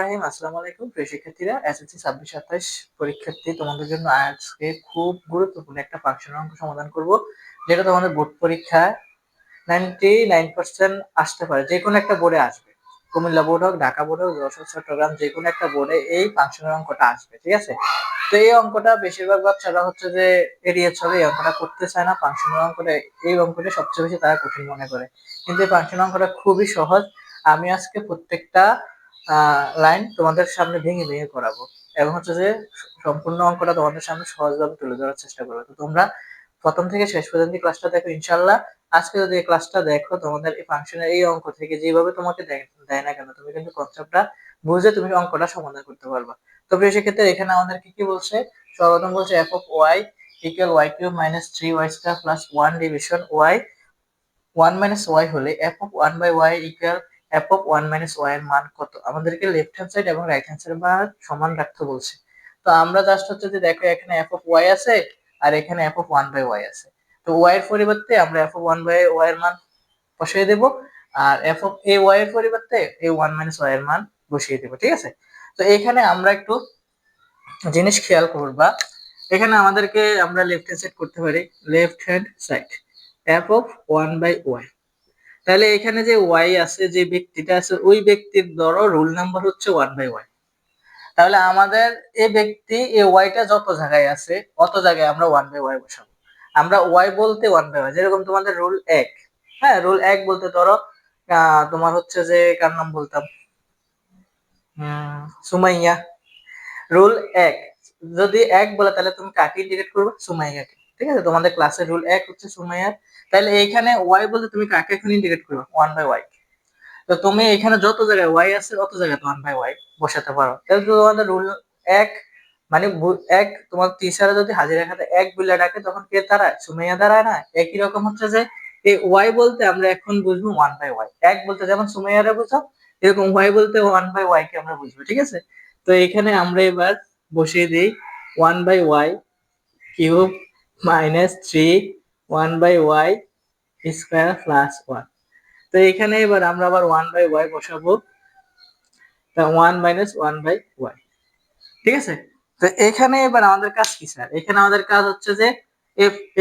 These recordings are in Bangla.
রাহিম আসসালামু আলাইকুম। প্রিয় শিক্ষার্থীরা এসএসসি ছাব্বিশ সাতাশ পরীক্ষার্থী, তোমাদের জন্য আজকে খুব গুরুত্বপূর্ণ একটা ফাংশনের অঙ্ক সমাধান করব, যেটা তোমাদের বোর্ড পরীক্ষায় নাইনটি নাইন পার্সেন্ট আসতে পারে। যে কোনো একটা বোর্ডে আসবে। কুমিল্লা বোর্ড হোক, ঢাকা বোর্ড হোক, যশোর, চট্টগ্রাম, যে কোনো একটা বোর্ডে এই ফাংশনের অঙ্কটা আসবে, ঠিক আছে? তো এই অঙ্কটা বেশিরভাগ বাচ্চারা হচ্ছে যে এড়িয়ে চলে, এই অঙ্কটা করতে চায় না। ফাংশনের অঙ্কটা, এই অঙ্কটা সবচেয়ে বেশি তারা কঠিন মনে করে। কিন্তু এই ফাংশনের অঙ্কটা খুবই সহজ। আমি আজকে প্রত্যেকটা লাইন তোমাদের সামনে ভেঙে ভেঙে করাবো। এবং হচ্ছে যে সম্পূর্ণ অঙ্কটা তোমাদের সামনে সহজভাবে তুলে ধরার চেষ্টা করব। তো তোমরা প্রথম থেকে শেষ পর্যন্ত ক্লাসটা দেখো ইনশাল্লাহ আজকে যদি এই ক্লাসটা দেখো, তোমাদের এই ফাংশনের এই অঙ্ক থেকে যেভাবে তোমাকে দেয় না কেন, তুমি কিন্তু কনসেপ্টটা বুঝে তুমি অঙ্কটা সমাধান করতে পারবা। তো প্রিয়, সেক্ষেত্রে এখানে আমাদের কি কি বলছে? সর্বপ্রথম বলছে F of Y equal Y cube minus three Y square plus one division Y one minus Y হলে F of one by Y equal F of one minus Y এর মান কত? আমাদেরকে লেফট হ্যান্ড সাইড এবং রাইট হ্যান্ড সাইড মান সমান রাখতে বলছে। তো আমরা জাস্ট হচ্ছে যে দেখো এখানে এফ অফ ওয়াই আছে আর এখানে F of one by Y আছে। তো ওয়াই এর পরিবর্তে আমরা F of one by Y এর মান বসিয়ে দেব আর এফ অফ এ ওয়াই এর পরিবর্তে এ ওয়ান মাইনাস ওয়াই এর মান বসিয়ে দেব, ঠিক আছে? তো এখানে আমরা একটু জিনিস খেয়াল করবা। এখানে আমাদেরকে আমরা লেফট হ্যান্ড সাইড করতে পারি। Left hand side F of one by Y তাহলে এখানে যে ওয়াই আছে, যে ব্যক্তিটা আছে, ওই ব্যক্তির ধরো রোল নাম্বার হচ্ছে ওয়ান বাই ওয়াই তাহলে আমাদের এই ব্যক্তি এই ওয়াইটা যত জায়গায় আছে, অত জায়গায় আমরা ওয়ান বাই ওয়াই বসাবো। আমরা ওয়াই বলতে ওয়ান বাই ওয়াই যেরকম তোমাদের রুল এক। হ্যাঁ রোল এক বলতে ধরো তোমার হচ্ছে যে, কার নাম বলতাম? সুমাইয়া। রোল এক, যদি এক বলে তাহলে তুমি কাকে ইন্ডিকেট করবে? সুমাইয়াকে। ঠিক আছে? তোমাদের ক্লাসের রুল এক হচ্ছে সুমাইয়ার তাহলে এইখানে ওয়াই বলতে তুমি কাকে এখন ইন্ডিকেট করবে? ওয়ান বাই ওয়াই তো তুমি এখানে যত জায়গায় ওয়াই আছে তত জায়গায় ওয়ান বাই ওয়াই বসাতে পারো। তাহলে তোমাদের রুল এক মানে এক, তোমার টিচার যদি হাজিরা খাতে এক বলে ডাকে, তখন কে দাঁড়ায়? সুমাইয়া দাঁড়ায় না? একই রকম হচ্ছে যে এই ওয়াই বলতে আমরা এখন বুঝব ওয়ান বাই ওয়াই এক বলতে যেমন সুমাইয়ারে বুঝো এরকম ওয়াই বলতে ওয়ান বাই ওয়াই কে আমরা বুঝব, ঠিক আছে? তো এখানে আমরা এবার বসিয়ে দিই one by Y cube minus three one by Y square plus one তো এখানে এবার আমরা আবার ওয়ান বাই ওয়াই বসাবো। One minus one by Y ঠিক আছে? তো এখানে এবার আমাদের কাজ কি, স্যার? এখানে আমাদের কাজ হচ্ছে যে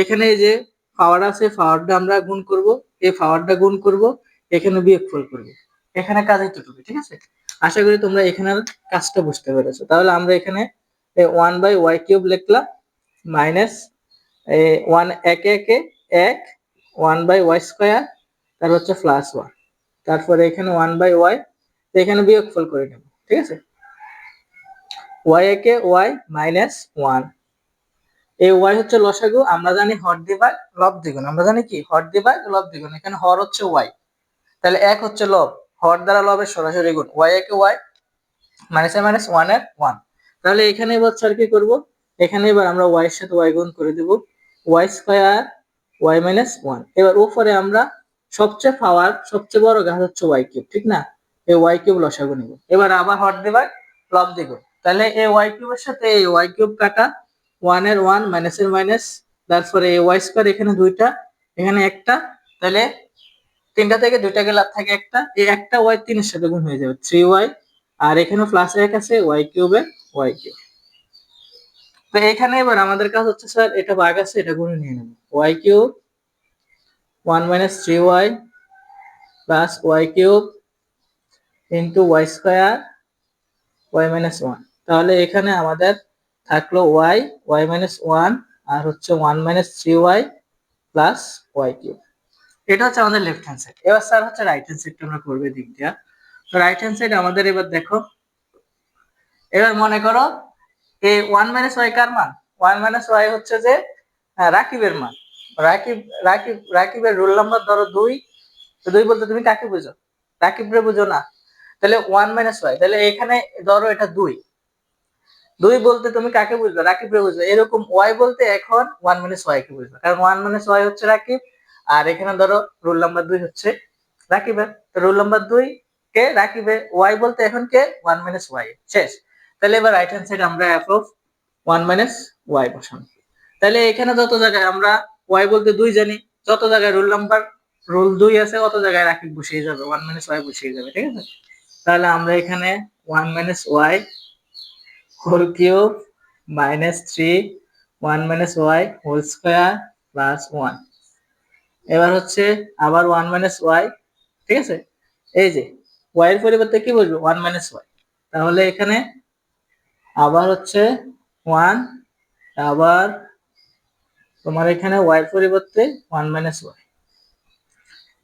এখানে যে পাওয়ার আছে পাওয়ারটা আমরা গুণ করব। এই পাওয়ারটা গুণ করব, এখানে বিয়োগফল করব। এখানে কাজ এইটুকু ঠিক আছে? আশা করি তোমরা এখানের কাজটা বুঝতে পেরেছ। তাহলে আমরা এখানে ওয়ান বাই ওয়াই কিউব লিখলাম মাইনাস ওয়ান একে একে এক ওয়ান বাই ওয়াই স্কোয়ার তার হচ্ছে প্লাস ওয়ান তারপরে এখানে ওয়ান বাই ওয়াই এখানে বিয়োগফল করে নেব, ঠিক আছে? ওয়াই একে ওয়াই মাইনাস ওয়ান এই ওয়াই হচ্ছে লসাগু, আমরা জানি হর দিবাই লব দ্বিগুণ। আমরা জানি কি? হর দিবাই লব দ্বিগুণ। এখানে হর হচ্ছে ওয়াই তাহলে এক হচ্ছে লব, হর দ্বারা লবের সরাসরি গুণ। ওয়াই একে ওয়াই মাইনাস এ মাইনাস ওয়ানের ওয়ান তাহলে এখানে এবার স্যার কি করব? এখানে এবার আমরা ওয়াই এর সাথে ওয়াই গুণ করে দেব। Y square Y minus one এবার উপরে আমরা সবচেয়ে পাওয়ার সবচেয়ে বড় গাছ হচ্ছে ওয়াই কিউব ঠিক না? এই ওয়াই কিউব লসাগু নিব। এবার আবার হট দিবার লব দিব। তাহলে এই ওয়াই কিউবের সাথে এই ওয়াই কিউব কাটা ওয়ানের ওয়ান মাইনাস এর মাইনাস তারপরে এই ওয়াই স্কোয়ার এখানে দুইটা, এখানে একটা, তাহলে তিনটা থেকে দুইটা গেলে থাকে একটা, এই একটা ওয়াই তিনের সাথে গুণ হয়ে যাবে থ্রি ওয়াই আর এখানে প্লাস এক আছে ওয়াই কিউবে ওয়াই কিউব তো এখানে এবার আমাদের কাজ হচ্ছে, স্যার, এটা ভাগ আছে, এটা গুণে নিয়ে নেব। Y cube one minus three Y plus Y cube into Y square Y minus one তাহলে এখানে আমাদের থাকল ওয়াই ওয়াই মাইনাস ওয়ান আর হচ্ছে one minus three Y plus Y cube এটা হচ্ছে আমাদের লেফট হ্যান্ড সাইড এবার স্যার হচ্ছে রাইট হ্যান্ড সাইডটা আমরা করবে দিক দিয়া। তো রাইট হ্যান্ড সাইড আমাদের এবার দেখো, এবার মনে করো এই ওয়ান মাইনাস ওয়াই কার মান? ওয়ান মাইনাস ওয়াই হচ্ছে যে রাকিবের মান। রাকিব রাকিব, রাকিবের রোল নাম্বার ধরো দুই। দুই বলতে তুমি কাকে বুঝো? রাকিবরে বুঝো না। তাহলে ওয়ান মাইনাস ওয়াই তাহলে এখানে ধরো এটা দুই। দুই বলতে তুমি কাকে বুঝবে? রাকিবরে বুঝবে। এরকম ওয়াই বলতে এখন ওয়ান মাইনাস ওয়াই কে বুঝবে। কারণ ওয়ান মাইনাস ওয়াই হচ্ছে রাকিব, আর এখানে ধরো রোল নাম্বার দুই হচ্ছে রাকিবের। রোল নাম্বার দুই কে রাকিবে? ওয়াই বলতে এখন কে? ওয়ান মাইনাস ওয়াই শেষ। তাহলে এবার রাইট হ্যান্ড সাইড আমরা F of one minus Y বসানো। তাহলে এখানে যত জায়গায় আমরা ওয়াই বলতে দুই জানি, যত জায়গায় রোল নাম্বার রোল দুই আছে, অত জায়গায় রাকিব বসিয়ে যাবে ওয়ান মাইনাস ওয়াই বসিয়ে যাবে, ঠিক আছে? তাহলে আমরা এখানে one minus Y whole cube minus three one minus Y whole square plus one এবার হচ্ছে আবার ওয়ান মাইনাস ওয়াই ঠিক আছে? এই যে ওয়াই এর পরিবর্তে কি বলব ওয়ান মাইনাস ওয়াই তাহলে এখানে আবার হচ্ছে ওয়ান আবার তোমার এখানে ওয়াই পরিবর্তে ওয়ান মাইনাস ওয়াই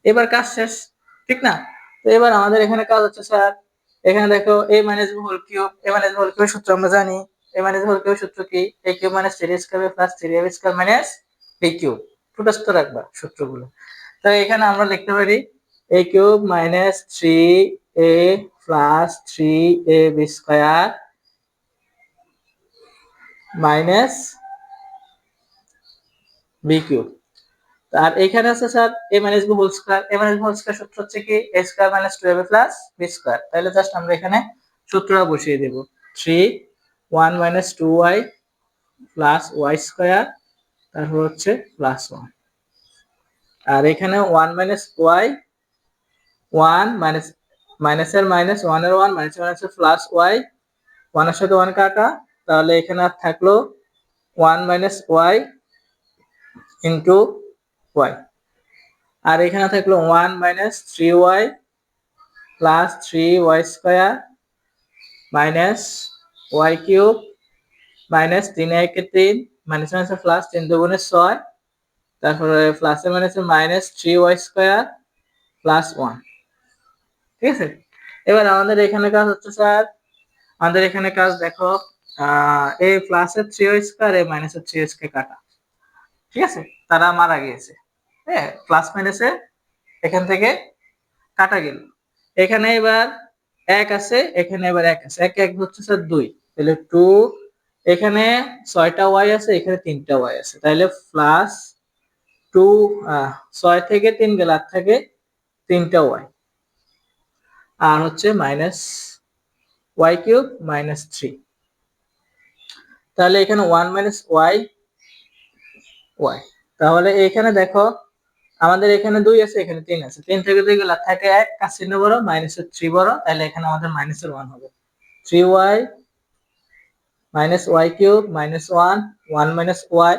এবার কাজ শেষ, ঠিক না? তো এবার আমাদের এখানে কাজ হচ্ছে স্যার এখানে দেখো A minus whole cube A minus whole cube সূত্র আমরা জানি এ মাইনাস হোল কিউব সূত্র কি? A cube minus three square plus three A square minus B cube ফুটস্থ রাখবা সূত্রগুলো। তো এখানে আমরা লিখতে পারি A cube minus three A plus three A B square minus B cube. আর এখানে আছে sir A minus B whole square A minus whole square সূত্র হচ্ছে কি? A square minus two A B plus B square তাহলে জাস্ট আমরা এখানে সূত্রটা বসিয়ে দেব। Three one minus two Y plus Y square তারপর হচ্ছে প্লাস ওয়ান আর এখানে one minus Y one minus মাইনাসের মাইনাস ওয়ানের ওয়ান মাইনাস মাইনাসের প্লাস ওয়াই ওয়ানের সাথে ওয়ান কাটা তাহলে এখানে আর থাকল one minus Y into Y আর এখানে থাকল one minus three Y plus three Y square minus Y cube minus তিন একে তিন মাইনাস মাইনাসে প্লাস তিন দুগুণে ছয়, তারপরে প্লাসে মাইনাসে minus three Y square plus one ঠিক আছে? এবার আমাদের এখানে কাজ হচ্ছে স্যার আমাদের এখানে কাজ দেখো। এ প্লাসের থ্রি ওয়াই স্কোয়ার এ মাইনাসের থ্রি স্কোয়ার কাটা। ঠিক আছে? তারা মারা গিয়েছে। হ্যাঁ প্লাস মাইনাসে এখান থেকে কাটা গেল। এখানে এবার এক আছে, এখানে এবার এক আছে। এক এক হচ্ছে স্যার দুই। তাহলে টু এখানে ছয়টা ওয়াই আছে, এখানে তিনটা ওয়াই আছে। তাহলে প্লাস টু ছয় থেকে তিন গেল আর থাকে, তিনটা ওয়াই আর হচ্ছে minus Y cube minus three তাহলে এখানে ওয়ান মাইনাস ওয়াই ওয়াই তাহলে এখানে দেখো, আমাদের এখানে দুই আছে, এখানে তিন আছে। তিন থেকে দুই গেলে থাকে এক কাজ চিহ্ন বড় মাইনাসের থ্রি বড়, তাহলে এখানে আমাদের মাইনাসের ওয়ান হবে। Three Y minus Y cube minus one one minus Y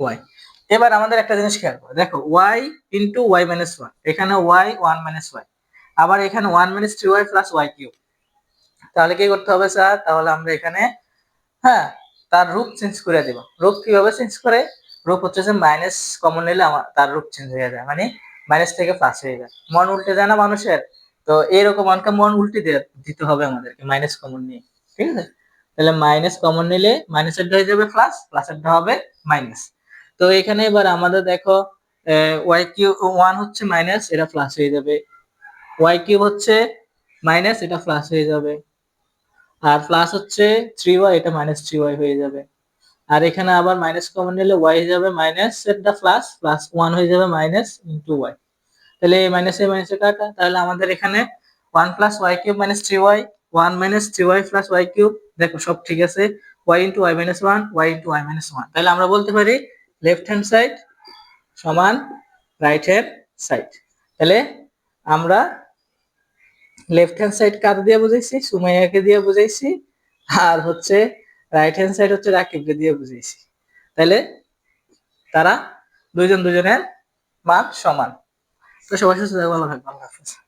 Y এবার আমাদের একটা জিনিস খেয়াল করো। দেখো Y into Y minus one এখানে ওয়াই ওয়ান মাইনাস ওয়াই আবার এখানে one minus three Y plus Y cube তাহলে কি করতে হবে স্যার? তাহলে আমরা এখানে হ্যাঁ তার রূপ চেঞ্জ করে দেব। রূপ কীভাবে চেঞ্জ করে? রূপ হচ্ছে যে মাইনাস কমন নিলে আমার, তার রূপ চেঞ্জ হয়ে যায়। মানে মাইনাস থেকে প্লাস হয়ে যায়। মন উল্টে যায় না মানুষের? তো এরকম অনেক মন উল্টে দিতে হবে আমাদেরকে মাইনাস কমন নিয়ে। ঠিক আছে? তাহলে মাইনাস কমন নিলে মাইনাসেরটা হয়ে যাবে প্লাস প্লাসেরটা হবে মাইনাস তো এখানে এবার আমাদের দেখো ওয়াই কিউ ওয়ান হচ্ছে মাইনাস এটা প্লাস হয়ে যাবে। ওয়াই কিউব হচ্ছে মাইনাস এটা প্লাস হয়ে যাবে। আর প্লাস হচ্ছে থ্রি ওয়াই এটা মাইনাস থ্রি ওয়াই হয়ে যাবে। আর এখানে আবার মাইনাস কমন নিলে ওয়াই হয়ে যাবে মাইনাস এটা প্লাস প্লাস ওয়ান হয়ে যাবে মাইনাস ইন্টু ওয়াই তাহলে এই মাইনাসে মাইনাসে কাটা, তাহলে আমাদের এখানে one plus Y cube minus three Y one minus three Y plus Y cube দেখো সব ঠিক আছে Y into Y minus one Y into Y minus one তাহলে আমরা বলতে পারি লেফট হ্যান্ড সাইড সমান রাইট হ্যান্ড সাইড তাহলে আমরা লেফট হ্যান্ড সাইড কার দিয়ে বুঝাইছি? সুমাইয়াকে দিয়ে বুঝাইছি। আর হচ্ছে রাইট হ্যান্ড সাইড হচ্ছে রাকিবকে দিয়ে বুঝাইছি। তাহলে তারা দুইজন দুজনের মান সমান। তো সবাই সুস্থ ভালো থাকবে আল্লাহ হাফেজ।